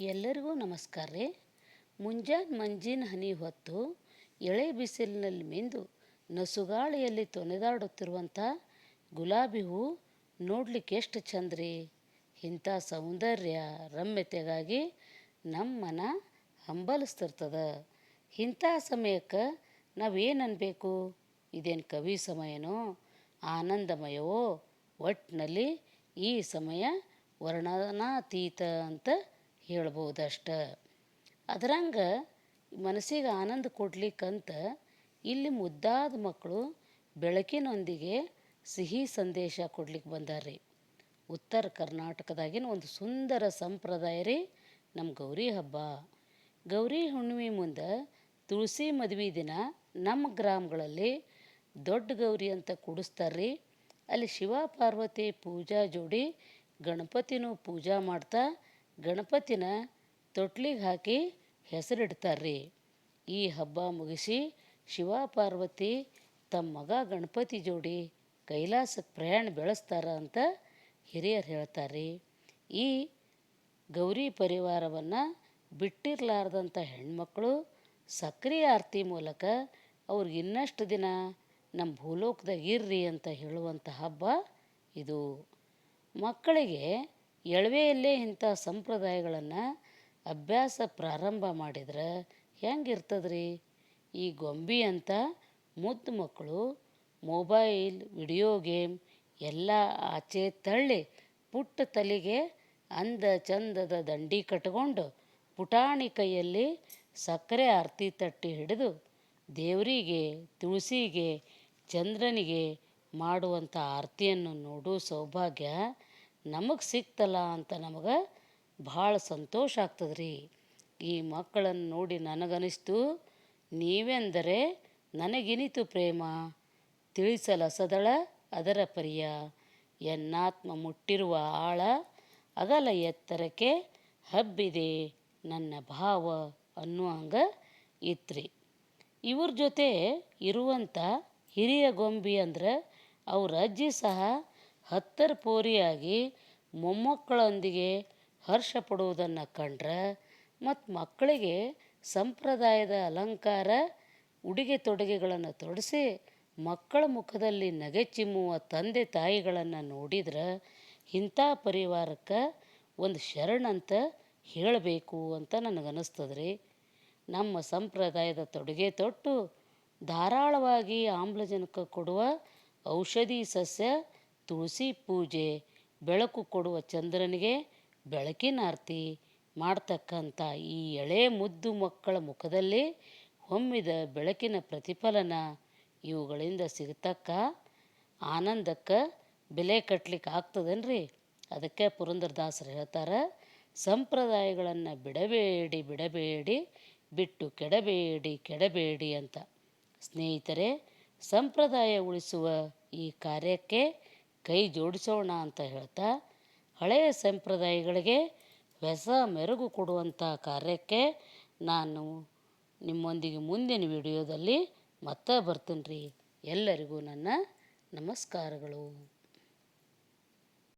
ಎಲ್ಲರಿಗೂ ನಮಸ್ಕಾರ ರೀ. ಮುಂಜಾನೆ ಮಂಜಿನ ಹನಿ ಹೊತ್ತು ಎಳೆ ಬಿಸಿಲಿನಲ್ಲಿ ಮಿಂದು ನಸುಗಾಳಿಯಲ್ಲಿ ತೊನೆದಾಡುತ್ತಿರುವಂಥ ಗುಲಾಬಿ ಹೂ ನೋಡ್ಲಿಕ್ಕೆ ಎಷ್ಟು ಚಂದ ರೀ. ಇಂಥ ಸೌಂದರ್ಯ ರಮ್ಯತೆಗಾಗಿ ನಮ್ಮ ಮನ ಹಂಬಲಿಸ್ತಿರ್ತದ. ಇಂಥ ಸಮಯಕ್ಕೆ ನಾವೇನು ಅನ್ಬೇಕು? ಇದೇನು ಕವಿ ಸಮಯನೋ? ಆನಂದಮಯವೋ? ಒಟ್ಟಿನಲ್ಲಿ ಈ ಸಮಯ ವರ್ಣನಾತೀತ ಅಂತ ಹೇಳ್ಬೋದು ಅದರಂಗ ಮನಸ್ಸಿಗೆ ಆನಂದ ಕೊಡ್ಲಿಕ್ಕಂತ ಇಲ್ಲಿ ಮುದ್ದಾದ ಮಕ್ಕಳು ಬೆಳಕಿನೊಂದಿಗೆ ಸಿಹಿ ಸಂದೇಶ ಕೊಡ್ಲಿಕ್ಕೆ ಬಂದಾರ್ರಿ. ಉತ್ತರ ಕರ್ನಾಟಕದಾಗಿನ ಒಂದು ಸುಂದರ ಸಂಪ್ರದಾಯ ರೀ ನಮ್ಮ ಗೌರಿ ಹಬ್ಬ. ಗೌರಿ ಹುಣ್ಣಿಮೆ ಮುಂದೆ ತುಳಸಿ ಮದುವೆ ದಿನ ನಮ್ಮ ಗ್ರಾಮಗಳಲ್ಲಿ ದೊಡ್ಡ ಗೌರಿ ಅಂತ ಕೂಡಿಸ್ತಾರ್ರಿ. ಅಲ್ಲಿ ಶಿವ ಪಾರ್ವತಿ ಪೂಜಾ ಜೋಡಿ ಗಣಪತಿನೂ ಪೂಜಾ ಮಾಡ್ತಾ ಗಣಪತಿನ ತೊಟ್ಲಿಗೆ ಹಾಕಿ ಹೆಸರಿಡ್ತಾರ್ರಿ. ಈ ಹಬ್ಬ ಮುಗಿಸಿ ಶಿವ ಪಾರ್ವತಿ ತಮ್ಮ ಮಗ ಗಣಪತಿ ಜೋಡಿ ಕೈಲಾಸಕ್ಕೆ ಪ್ರಯಾಣ ಬೆಳೆಸ್ತಾರ ಅಂತ ಹಿರಿಯರು ಹೇಳ್ತಾರ್ರಿ. ಈ ಗೌರಿ ಪರಿವಾರವನ್ನು ಬಿಟ್ಟಿರಲಾರ್ದಂಥ ಹೆಣ್ಮಕ್ಳು ಸಕ್ರಿಯ ಆರತಿ ಮೂಲಕ ಅವ್ರಿಗೆ ಇನ್ನಷ್ಟು ದಿನ ನಮ್ಮ ಭೂಲೋಕದಾಗ ಇರ್ರಿ ಅಂತ ಹೇಳುವಂಥ ಹಬ್ಬ ಇದು. ಮಕ್ಕಳಿಗೆ ಎಳವೆಯಲ್ಲೇ ಇಂಥ ಸಂಪ್ರದಾಯಗಳನ್ನು ಅಭ್ಯಾಸ ಪ್ರಾರಂಭ ಮಾಡಿದ್ರೆ ಹೆಂಗಿರ್ತದ್ರಿ? ಈ ಗೊಂಬಿ ಅಂತ ಮುದ್ದು ಮಕ್ಕಳು ಮೊಬೈಲ್, ವಿಡಿಯೋ ಗೇಮ್ ಎಲ್ಲ ಆಚೆ ತಳ್ಳಿ ಪುಟ್ಟ ತಲೆಗೆ ಅಂದ ಚಂದದ ದಂಡಿ ಕಟ್ಕೊಂಡು ಪುಟಾಣಿ ಕೈಯಲ್ಲಿ ಸಕ್ಕರೆ ಆರತಿ ತಟ್ಟಿ ಹಿಡಿದು ದೇವರಿಗೆ, ತುಳಸಿಗೆ, ಚಂದ್ರನಿಗೆ ಮಾಡುವಂಥ ಆರತಿಯನ್ನು ನೋಡೋ ಸೌಭಾಗ್ಯ ನಮಗೆ ಸಿಕ್ತಲ್ಲ ಅಂತ ನಮಗೆ ಭಾಳ ಸಂತೋಷ ಆಗ್ತದ್ರಿ. ಈ ಮಕ್ಕಳನ್ನು ನೋಡಿ ನನಗನಿಸ್ತು, ನೀವೆಂದರೆ ನನಗಿನಿತು ಪ್ರೇಮ ತಿಳಿಸಲಸದಳ ಅದರ ಪರಿಯ. ಎನ್ನಾತ್ಮ ಮುಟ್ಟಿರುವ ಆಳ ಅಗಲ ಎತ್ತರಕ್ಕೆ ಹಬ್ಬಿದೆ ನನ್ನ ಭಾವ ಅನ್ನುವಂಗ ಇತ್ರಿ. ಇವ್ರ ಜೊತೆ ಇರುವಂಥ ಹಿರಿಯ ಗೊಂಬಿ ಅಂದ್ರೆ ಅವ್ರ ಅಜ್ಜಿ ಸಹ ಹತ್ತರ ಪೋರಿಯಾಗಿ ಮೊಮ್ಮಕ್ಕಳೊಂದಿಗೆ ಹರ್ಷ ಪಡುವುದನ್ನು ಕಂಡ್ರೆ ಮತ್ತು ಮಕ್ಕಳಿಗೆ ಸಂಪ್ರದಾಯದ ಅಲಂಕಾರ, ಉಡುಗೆ ತೊಡುಗೆಗಳನ್ನು ತೊಡಿಸಿ ಮಕ್ಕಳ ಮುಖದಲ್ಲಿ ನಗೆ ಚಿಮ್ಮುವ ತಂದೆ ತಾಯಿಗಳನ್ನು ನೋಡಿದ್ರೆ ಇಂಥ ಪರಿವಾರಕ್ಕೆ ಒಂದು ಶರಣಂತ ಹೇಳಬೇಕು ಅಂತ ನನಗನ್ನಿಸ್ತದೆ ರೀ ನಮ್ಮ ಸಂಪ್ರದಾಯದ ತೊಡುಗೆ ತೊಟ್ಟು ಧಾರಾಳವಾಗಿ ಆಮ್ಲಜನಕ ಕೊಡುವ ಔಷಧಿ ಸಸ್ಯ ತುಳಸಿ ಪೂಜೆ ಬೆಳಕು ಕೊಡುವ ಚಂದ್ರನಿಗೆ ಬೆಳಕಿನ ಆರತಿ ಮಾಡ್ತಕ್ಕಂಥ ಈ ಎಳೆ ಮುದ್ದು ಮಕ್ಕಳ ಮುಖದಲ್ಲಿ ಹೊಮ್ಮಿದ ಬೆಳಕಿನ ಪ್ರತಿಫಲನ ಇವುಗಳಿಂದ ಸಿಗತಕ್ಕ ಆನಂದಕ್ಕೆ ಬೆಲೆ ಕಟ್ಲಿಕ್ಕೆ ಆಗ್ತದೇನ್ರಿ ಅದಕ್ಕೆ ಪುರಂದರದಾಸರು ಹೇಳ್ತಾರೆ, ಸಂಪ್ರದಾಯಗಳನ್ನು ಬಿಡಬೇಡಿ ಬಿಡಬೇಡಿ, ಬಿಟ್ಟು ಕೆಡಬೇಡಿ ಕೆಡಬೇಡಿ ಅಂತ. ಸ್ನೇಹಿತರೆ, ಸಂಪ್ರದಾಯ ಉಳಿಸುವ ಈ ಕಾರ್ಯಕ್ಕೆ ಕೈ ಜೋಡಿಸೋಣ ಅಂತ ಹೇಳ್ತಾ ಹಳೆಯ ಸಂಪ್ರದಾಯಗಳಿಗೆ ಹೊಸ ಮೆರುಗು ಕೊಡುವಂಥ ಕಾರ್ಯಕ್ಕೆ ನಾನು ನಿಮ್ಮೊಂದಿಗೆ ಮುಂದಿನ ವಿಡಿಯೋದಲ್ಲಿ ಮತ್ತೆ ಬರ್ತೀನಿ ರೀ. ಎಲ್ಲರಿಗೂ ನನ್ನ ನಮಸ್ಕಾರಗಳು.